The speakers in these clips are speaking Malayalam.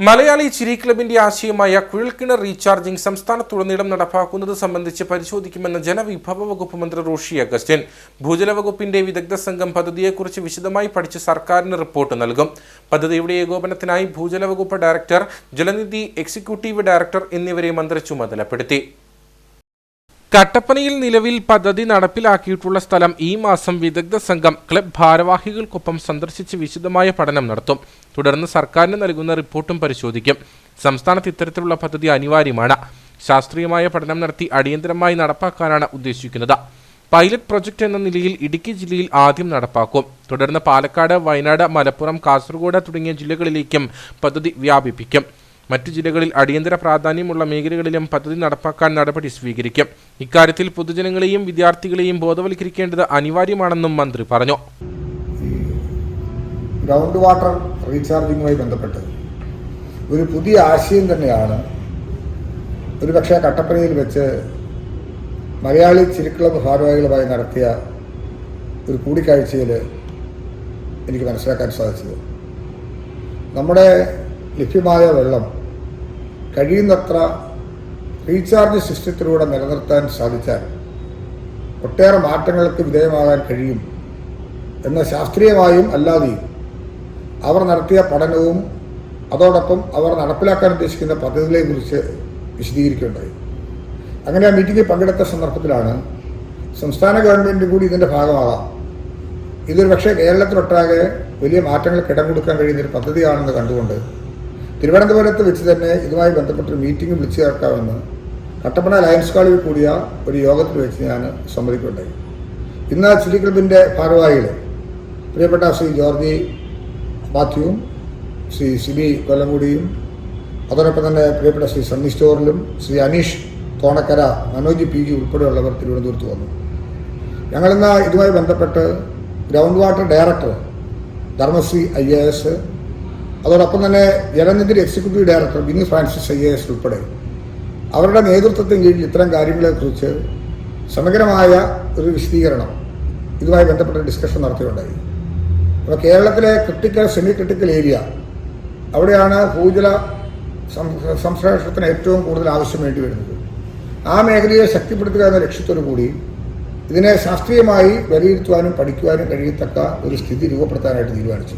മലയാളി ചിരി ക്ലബിന്റെ ആശയമായ കുഴൽക്കിണർ റീചാർജിംഗ് സംസ്ഥാനത്തുടനീളം നടപ്പാക്കുന്നത് സംബന്ധിച്ച് പരിശോധിക്കുമെന്ന് ജനവിഭവ വകുപ്പ് മന്ത്രി റോഷി അഗസ്റ്റിൻ. ഭൂജല വകുപ്പിന്റെ വിദഗ്ധ സംഘം പദ്ധതിയെക്കുറിച്ച് വിശദമായി പഠിച്ച് സർക്കാരിന് റിപ്പോർട്ട് നൽകും. പദ്ധതിയുടെ ഏകോപനത്തിനായി ഭൂജല വകുപ്പ് ഡയറക്ടർ ജലനിധി എക്സിക്യൂട്ടീവ് ഡയറക്ടർ എന്നിവരെ മന്ത്രി ചുമതലപ്പെടുത്തി. കട്ടപ്പനയിൽ നിലവിൽ പദ്ധതി നടപ്പിലാക്കിയിട്ടുള്ള സ്ഥലം ഈ മാസം വിദഗ്ധ സംഘം ക്ലബ് ഭാരവാഹികൾക്കൊപ്പം സന്ദർശിച്ച് വിശദമായ പഠനം നടത്തും. തുടർന്ന് സർക്കാരിന് നൽകുന്ന റിപ്പോർട്ടും പരിശോധിക്കും. സംസ്ഥാനത്ത് ഇത്തരത്തിലുള്ള പദ്ധതി അനിവാര്യമാണ്. ശാസ്ത്രീയമായ പഠനം നടത്തി അടിയന്തരമായി നടപ്പാക്കാനാണ് ഉദ്ദേശിക്കുന്നത്. പൈലറ്റ് പ്രൊജക്ട് എന്ന നിലയിൽ ഇടുക്കി ജില്ലയിൽ ആദ്യം നടപ്പാക്കും. തുടർന്ന് പാലക്കാട് വയനാട് മലപ്പുറം കാസർഗോഡ് തുടങ്ങിയ ജില്ലകളിലേക്കും പദ്ധതി വ്യാപിപ്പിക്കും. മറ്റു ജില്ലകളിൽ അടിയന്തര പ്രാധാന്യമുള്ള മേഖലകളിലും പദ്ധതി നടപ്പാക്കാൻ നടപടി സ്വീകരിക്കും. ഇക്കാര്യത്തിൽ പൊതുജനങ്ങളെയും വിദ്യാർത്ഥികളെയും ബോധവൽക്കരിക്കേണ്ടത് അനിവാര്യമാണെന്നും മന്ത്രി പറഞ്ഞു. ഗ്രൗണ്ട് വാട്ടർ റീചാർജിങ്ങുമായി ബന്ധപ്പെട്ട് ഒരു പുതിയ ആശയം തന്നെയാണ് ഒരു പക്ഷേ കട്ടപ്പനയിൽ വെച്ച് മലയാളി ചിരിക്കുളം ഭാരവാഹികളുമായി നടത്തിയ ഒരു കൂടിക്കാഴ്ചയിൽ എനിക്ക് മനസ്സിലാക്കാൻ സാധിച്ചത്. നമ്മുടെ ലഭ്യമായ വെള്ളം കഴിയുന്നത്ര റീചാർജ് സിസ്റ്റത്തിലൂടെ നിലനിർത്താൻ സാധിച്ചാൽ ഒട്ടേറെ മാറ്റങ്ങൾക്ക് വിധേയമാകാൻ കഴിയും എന്ന ശാസ്ത്രീയമായും അല്ലാതെയും അവർ നടത്തിയ പഠനവും അതോടൊപ്പം അവർ നടപ്പിലാക്കാൻ ഉദ്ദേശിക്കുന്ന പദ്ധതികളെക്കുറിച്ച് വിശദീകരിക്കുകയുണ്ടായി അങ്ങനെ ആ മീറ്റിംഗിൽ പങ്കെടുത്ത സന്ദർഭത്തിലാണ് സംസ്ഥാന ഗവൺമെന്റ് കൂടി ഇതിന്റെ ഭാഗമാകാം. ഇതൊരു പക്ഷേ കേരളത്തിലൊട്ടാകെ വലിയ മാറ്റങ്ങൾക്ക് ഇടം കൊടുക്കാൻ കഴിയുന്ന ഒരു പദ്ധതിയാണെന്ന് കണ്ടുകൊണ്ട് തിരുവനന്തപുരത്ത് വെച്ച് തന്നെ ഇതുമായി ബന്ധപ്പെട്ടൊരു മീറ്റിംഗ് വിളിച്ചു ചേർക്കാമെന്ന് കട്ടപ്പന ലയൻസ് കോളേജിൽ കൂടിയ ഒരു യോഗത്തിൽ വെച്ച് ഞാൻ സമ്മതിക്കുകയുണ്ടായി. ഇന്ന് ചിലി ക്ലബിന്റെ ഭാരവാഹികൾ പ്രിയപ്പെട്ട ശ്രീ ജോർജി മാത്യുവും ശ്രീ സിബി കൊല്ലംകുടിയും അതോടൊപ്പം തന്നെ പ്രിയപ്പെട്ട ശ്രീ സണ്ണി സ്റ്റോറിലും ശ്രീ അനീഷ് തോണക്കര മനോജ് പി ജി ഉൾപ്പെടെയുള്ളവർ തിരുവനന്തപുരത്ത് വന്നു. ഞങ്ങളിന്ന് ഇതുമായി ബന്ധപ്പെട്ട് ground water director Dharmasree I A S അതോടൊപ്പം തന്നെ Jalanidhi executive director Binny Francis I S ഉൾപ്പെടെ. അവരുടെ നേതൃത്വത്തിന് കീഴിൽ ഇത്തരം കാര്യങ്ങളെക്കുറിച്ച് സമഗ്രമായ ഒരു വിശദീകരണം ഇതുമായി ബന്ധപ്പെട്ട ഡിസ്കഷൻ നടത്തിയിട്ടുണ്ടായി. അപ്പോൾ കേരളത്തിലെ ക്രിട്ടിക്കൽ സെമി ക്രിട്ടിക്കൽ ഏരിയ അവിടെയാണ് ഭൂജല സംശ്ലേഷണത്തിന് ഏറ്റവും കൂടുതൽ ആവശ്യം വേണ്ടി വരുന്നത്. ആ മേഖലയെ ശക്തിപ്പെടുത്തുക എന്ന ലക്ഷ്യത്തോടു കൂടി ഇതിനെ ശാസ്ത്രീയമായി വിലയിരുത്തുവാനും പഠിക്കുവാനും കഴിയത്തക്ക ഒരു സ്ഥിതി രൂപപ്പെടുത്താനായിട്ട് തീരുമാനിച്ചു.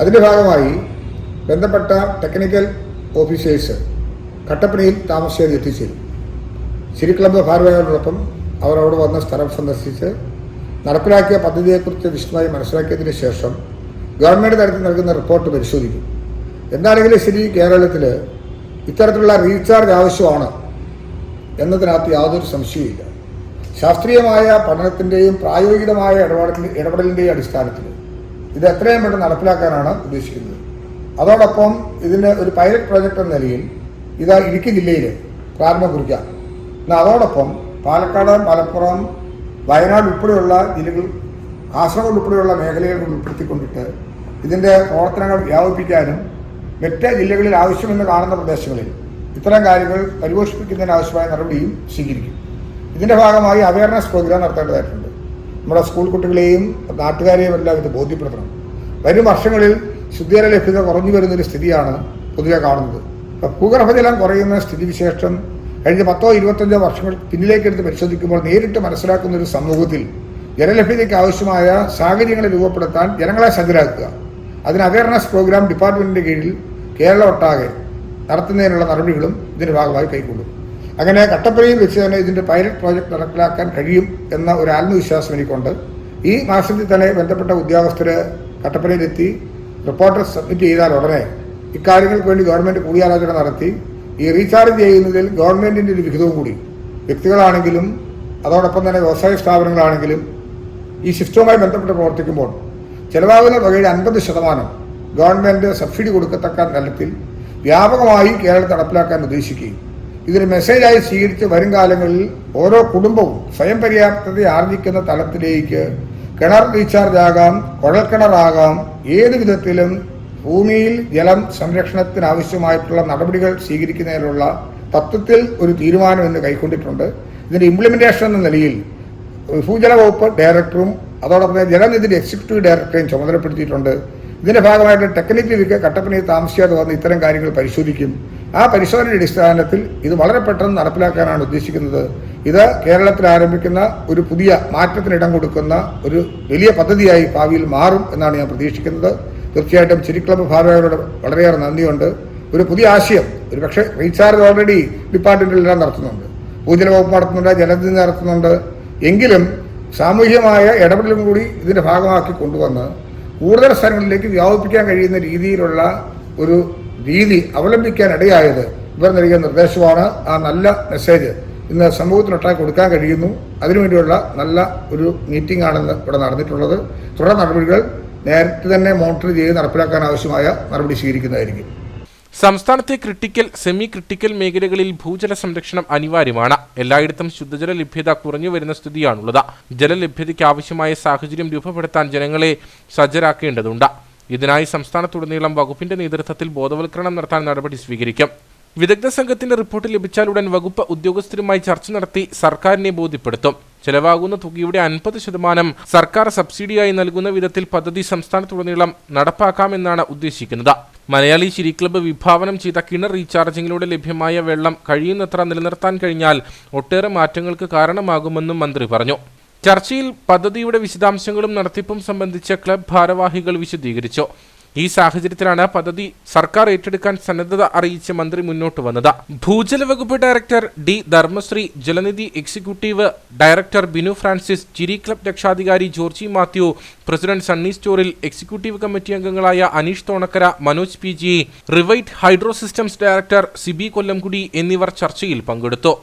അതിന്റെ ഭാഗമായി ബന്ധപ്പെട്ട ടെക്നിക്കൽ ഓഫീസേഴ്സ് കട്ടപ്പനയിൽ താമസിച്ചത് എത്തിച്ചേരും. സിരി ക്ലബ്ബ് ഭാരവാഹികളോടൊപ്പം അവർ അവിടെ വന്ന സ്ഥലം സന്ദർശിച്ച് നടപ്പിലാക്കിയ പദ്ധതിയെക്കുറിച്ച് വിശദമായി മനസ്സിലാക്കിയതിന് ശേഷം ഗവൺമെന്റ് തലത്തിൽ നൽകുന്ന റിപ്പോർട്ട് പരിശോധിക്കും. എന്താണെങ്കിലും ശരി കേരളത്തിൽ ഇത്തരത്തിലുള്ള റീചാർജ് ആവശ്യമാണ് എന്നതിനകത്ത് യാതൊരു സംശയവുമില്ല. ശാസ്ത്രീയമായ പഠനത്തിന്റെയും പ്രായോഗികമായ ഇടപെടലിന്റെ ഇടപെടലിന്റെയും അടിസ്ഥാനത്തിൽ ഇത് എത്രയും പെട്ടെന്ന് നടപ്പിലാക്കാനാണ് ഉദ്ദേശിക്കുന്നത്. അതോടൊപ്പം ഇതിന് ഒരു പൈലറ്റ് പ്രോജക്റ്റ് എന്ന നിലയിൽ ഇത് ഇടുക്കി ജില്ലയിൽ പ്രാരംഭം കുറിക്കാം. എന്നാൽ അതോടൊപ്പം പാലക്കാട് മലപ്പുറം വയനാട് ഉൾപ്പെടെയുള്ള ജില്ലകൾ കാസർഗോഡ് ഉൾപ്പെടെയുള്ള മേഖലകൾ ഉൾപ്പെടുത്തിക്കൊണ്ടിട്ട് ഇതിന്റെ പ്രവർത്തനങ്ങൾ വ്യാപിപ്പിക്കാനും മറ്റ് ജില്ലകളിൽ ആവശ്യമെന്ന് കാണുന്ന പ്രദേശങ്ങളിൽ ഇത്തരം കാര്യങ്ങൾ പരിപോഷിപ്പിക്കുന്നതിന് ആവശ്യമായ നടപടിയും സ്വീകരിക്കും. ഇതിന്റെ ഭാഗമായി അവയർനെസ് പ്രോഗ്രാം നടത്തേണ്ടതായിട്ടുണ്ട്. നമ്മുടെ സ്കൂൾ കുട്ടികളെയും നാട്ടുകാരെയും എല്ലാം ഇത് ബോധ്യപ്പെടുത്തണം. വരും വർഷങ്ങളിൽ ശുദ്ധജല ലഭ്യത കുറഞ്ഞു വരുന്നൊരു സ്ഥിതിയാണ് പൊതുവെ കാണുന്നത്. ഭൂഗർഭജലം കുറയുന്ന സ്ഥിതിവിശേഷം കഴിഞ്ഞ പത്തോ ഇരുപത്തഞ്ചോ വർഷങ്ങൾ പിന്നിലേക്കെടുത്ത് പരിശോധിക്കുമ്പോൾ നേരിട്ട് മനസ്സിലാക്കുന്ന ഒരു സമൂഹത്തിൽ ജലലഭ്യതയ്ക്ക് ആവശ്യമായ സാഹചര്യങ്ങൾ രൂപപ്പെടുത്താൻ ജനങ്ങളെ സജ്ജരാക്കുക. അതിന് അവയർനെസ് പ്രോഗ്രാം ഡിപ്പാർട്ട്മെന്റിന്റെ കീഴിൽ കേരളം ഒട്ടാകെ നടത്തുന്നതിനുള്ള നടപടികളും ഇതിന്റെ ഭാഗമായി കൈക്കൊള്ളും. അങ്ങനെ കട്ടപ്പനയിൽ വെച്ച് തന്നെ ഇതിന്റെ പൈലറ്റ് പ്രോജക്റ്റ് നടപ്പിലാക്കാൻ കഴിയും എന്ന ഒരു ആത്മവിശ്വാസം എനിക്കുണ്ട്. ഈ മാസത്തിൽ തന്നെ ബന്ധപ്പെട്ട ഉദ്യോഗസ്ഥർ കട്ടപ്പനയിലെത്തി റിപ്പോർട്ട് സബ്മിറ്റ് ചെയ്താൽ ഉടനെ ഇക്കാര്യങ്ങൾക്ക് വേണ്ടി ഗവൺമെന്റ് കൂടിയാലോചന നടത്തി. ഈ റീചാർജ് ചെയ്യുന്നതിൽ ഗവൺമെന്റിന്റെ ഒരു വിഹിതവും കൂടി. വ്യക്തികളാണെങ്കിലും അതോടൊപ്പം തന്നെ വ്യവസായ സ്ഥാപനങ്ങളാണെങ്കിലും ഈ സിസ്റ്റവുമായി ബന്ധപ്പെട്ട് പ്രവർത്തിക്കുമ്പോൾ ചെലവാകുന്ന തുകയുടെ അൻപത് ശതമാനം ഗവൺമെന്റ് സബ്സിഡി കൊടുക്കത്തക്ക തലത്തിൽ വ്യാപകമായി കേരളത്തിൽ നടപ്പിലാക്കാൻ ഉദ്ദേശിക്കുകയും ഇതൊരു മെസ്സേജായി സ്വീകരിച്ച് വരും കാലങ്ങളിൽ ഓരോ കുടുംബവും സ്വയം പര്യാപ്തത ആർജിക്കുന്ന തലത്തിലേക്ക് കിണർ റീചാർജ് ആകാം കുഴൽക്കിണറാകാം ഏത് വിധത്തിലും ഭൂമിയിൽ ജലം സംരക്ഷണത്തിനാവശ്യമായിട്ടുള്ള നടപടികൾ സ്വീകരിക്കുന്നതിനുള്ള തത്വത്തിൽ ഒരു തീരുമാനം ഇന്ന് കൈക്കൊണ്ടിട്ടുണ്ട്. ഇതിന്റെ ഇംപ്ലിമെന്റേഷൻ എന്ന നിലയിൽ ഭൂജല വകുപ്പ് ഡയറക്ടറും അതോടൊപ്പം തന്നെ എക്സിക്യൂട്ടീവ് ഡയറക്ടറെയും ചുമതലപ്പെടുത്തിയിട്ടുണ്ട്. ഇതിന്റെ ഭാഗമായിട്ട് ടെക്നിക്കൽ വിക്ക് കട്ടപ്പനയിൽ താമസിക്കാതെ വന്ന് ഇത്തരം കാര്യങ്ങൾ പരിശോധിക്കും. ആ പരിശോധനയുടെ അടിസ്ഥാനത്തിൽ ഇത് വളരെ പെട്ടെന്ന് നടപ്പിലാക്കാനാണ് ഉദ്ദേശിക്കുന്നത്. ഇത് കേരളത്തിൽ ആരംഭിക്കുന്ന ഒരു പുതിയ മാറ്റത്തിന് ഇടം കൊടുക്കുന്ന ഒരു വലിയ പദ്ധതിയായി ഭാവിയിൽ മാറും എന്നാണ് ഞാൻ പ്രതീക്ഷിക്കുന്നത്. തീർച്ചയായിട്ടും ചിരി ക്ലബ്ബ് ഭാരവാഹികളോട് വളരെയേറെ നന്ദിയുണ്ട്. ഒരു പുതിയ ആശയം ഒരു പക്ഷേ റീചാർജ് ഓൾറെഡി ഡിപ്പാർട്ട്മെന്റിലെല്ലാം നടത്തുന്നുണ്ട്. പൂജന വകുപ്പ് നടത്തുന്നുണ്ട് ജലനിധി നടത്തുന്നുണ്ട്. എങ്കിലും സാമൂഹ്യമായ ഇടപെടലും കൂടി ഇതിന്റെ ഭാഗമാക്കി കൊണ്ടുവന്ന് കൂടുതൽ സ്ഥലങ്ങളിലേക്ക് വ്യാപിപ്പിക്കാൻ കഴിയുന്ന രീതിയിലുള്ള ഒരു രീതി അവലംബിക്കാൻ ഇടയായത് ഇവർ നൽകിയ നിർദ്ദേശമാണ് ആ നല്ല മെസ്സേജ് ഇന്ന് സമൂഹത്തിനൊട്ടായി കൊടുക്കാൻ കഴിയുന്നു. അതിനുവേണ്ടിയുള്ള നല്ല ഒരു മീറ്റിംഗ് ആണെന്ന് ഇവിടെ നടന്നിട്ടുള്ളത്. തുടർ നടപടികൾ നേരത്തെ തന്നെ മോണിറ്റർ ചെയ്ത് നടപ്പിലാക്കാൻ ആവശ്യമായ നടപടി സ്വീകരിക്കുന്നതായിരിക്കും. സംസ്ഥാനത്തെ ക്രിട്ടിക്കൽ സെമി ക്രിട്ടിക്കൽ മേഖലകളിൽ ഭൂജല സംരക്ഷണം അനിവാര്യമാണ്. എല്ലായിടത്തും ശുദ്ധജല ലഭ്യത കുറഞ്ഞു വരുന്ന സ്ഥിതിയാണുള്ളത്. ജലലഭ്യതയ്ക്ക് ആവശ്യമായ സാഹചര്യം രൂപപ്പെടുത്താൻ ജനങ്ങളെ സജ്ജരാക്കേണ്ടതുണ്ട്. ഇതിനായി സംസ്ഥാനത്തുടനീളം വകുപ്പിന്റെ നേതൃത്വത്തിൽ ബോധവൽക്കരണം നടത്താൻ നടപടി സ്വീകരിക്കും. വിദഗ്ധ സംഘത്തിന്റെ റിപ്പോർട്ട് ലഭിച്ചാലുടൻ വകുപ്പ് ഉദ്യോഗസ്ഥരുമായി ചർച്ച നടത്തി സർക്കാരിനെ ബോധ്യപ്പെടുത്തും. ചെലവാകുന്ന തുകയുടെ അൻപത് ശതമാനം സർക്കാർ സബ്സിഡിയായി നൽകുന്ന വിധത്തിൽ പദ്ധതി സംസ്ഥാനത്തുടനീളം നടപ്പാക്കാമെന്നാണ് ഉദ്ദേശിക്കുന്നത്. മലയാളി ചിരി ക്ലബ്ബ് വിഭാവനം ചെയ്ത കിണർ റീചാർജിങ്ങിലൂടെ ലഭ്യമായ വെള്ളം കഴിയുന്നത്ര നിലനിർത്താൻ കഴിഞ്ഞാൽ ഒട്ടേറെ മാറ്റങ്ങൾക്ക് കാരണമാകുമെന്നും മന്ത്രി പറഞ്ഞു. ചർച്ചയിൽ പദ്ധതിയുടെ വിശദാംശങ്ങളും നടത്തിപ്പും സംബന്ധിച്ച ക്ലബ് ഭാരവാഹികൾ വിശദീകരിച്ചു. ഈ സാഹചര്യത്തിലാണ് പദ്ധതി സർക്കാർ ഏറ്റെടുക്കാൻ സന്നദ്ധത അറിയിച്ച് മന്ത്രി മുന്നോട്ട് വന്നത്. ഭൂജല വകുപ്പ് director D Dharmasree Jalanidhi executive director Binu Francis ചിരി ക്ലബ് രക്ഷാധികാരി ജോർജി മാത്യു പ്രസിഡന്റ് സണ്ണി സ്റ്റോറിൽ എക്സിക്യൂട്ടീവ് കമ്മിറ്റി അംഗങ്ങളായ Aneesh Thonakkara Manoj P G റിവൈറ്റ് hydro systems director Siby Kollamkudi എന്നിവർ ചർച്ചയിൽ പങ്കെടുത്തു.